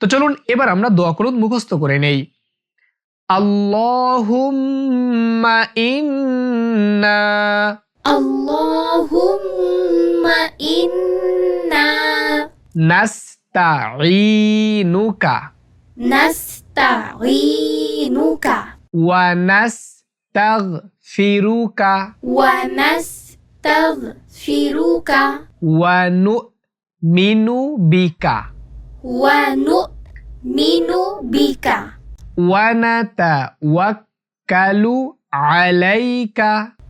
তো চলুন এবার আমরা দোয়া করুন মুখস্থ করে নেই। আল্লাহুম্মা ইন্না। আল্লাহুম্মা বিকা। ওয়ানু نؤمن بك ونتوكل عليك.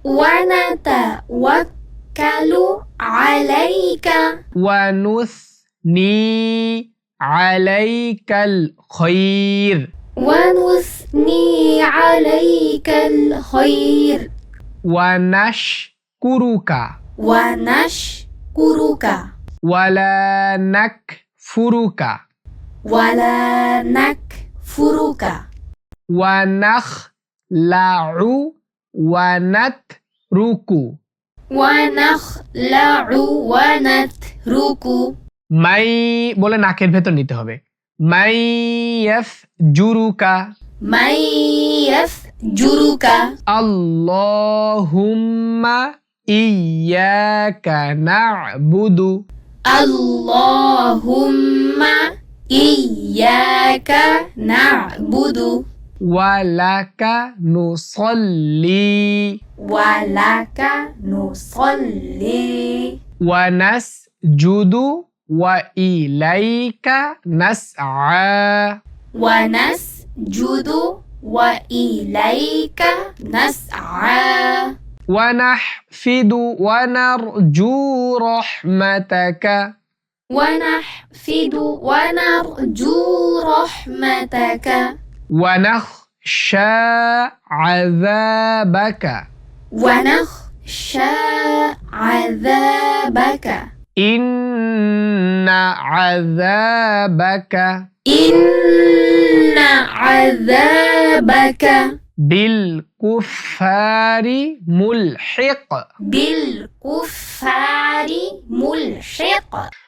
ونتوكل عليك. ونثني عليك الخير. ونثني عليك الخير. ونشكرك. ونشكرك. ولا نكفرك. ولا نكفرك ওয়া নাখলাউ ওয়া নাতরুকু ونخلع ونترك মাই বলে নাকের ভেতর নিতে হবে মাই ইয়াফ জুরুকা من يفجرك আল্লাহুম্মা ইয়াকা না'বুদু اللهم إياك نعبد. ولك نصلي ولك نصلي ونسجد وإليك نسعى. ونسجد وإليك نسعى. ونحفد ونرجو رحمتك. ونحفد ونرجو رحمتك. ونخشى عذابك. ونخشى عذابك. إن عذابك إن عذابك. بالكفار ملحق. بالكفار ملحق.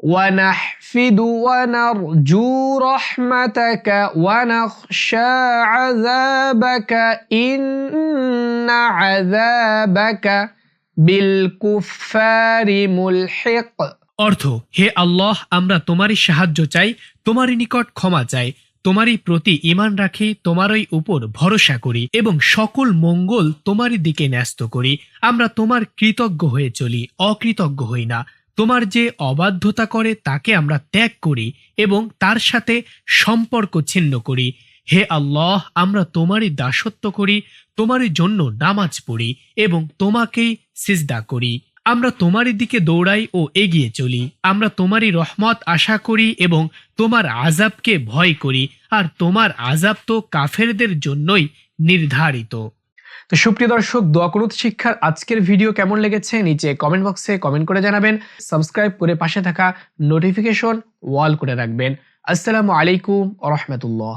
ونحفد ونرجو رحمتك ونخشى عذابك إن عذابك بالكفار ملحق অর্থ হে আল্লাহ আমরা তোমারই সাহায্য চাই তোমারই নিকট ক্ষমা চাই তোমারই প্রতি ইমান রাখি তোমারই উপর ভরসা করি এবং সকল মঙ্গল তোমারই দিকে ন্যস্ত করি আমরা তোমার কৃতজ্ঞ হয়ে চলি অকৃতজ্ঞ হই না তোমার যে অবাধ্যতা করে, তাকে আমরা ত্যাগ করি এবং তার সাথে সম্পর্ক ছিন্ন করি। হে আল্লাহ, আমরা তোমারই দাসত্ব করি, তোমারই জন্য নামাজ পড়ি এবং তোমাকেই সিজদা করি। আমরা তোমারই দিকে দৌড়াই ও এগিয়ে চলি। আমরা তোমারই রহমত আশা করি এবং তোমার আজাবকে ভয় করি। আর তোমার আজাব তো কাফেরদের জন্যই নির্ধারিত। তো সুপ্রিয় দর্শক দোয়াকরুত শিক্ষার আজকের ভিডিও কেমন লেগেছে নিচে কমেন্ট বক্সে কমেন্ট করে জানাবেন। সাবস্ক্রাইব করে পাশে থাকা নোটিফিকেশন ওয়াল করে রাখবেন। আসসালামু আলাইকুম রহমতুল্লাহ।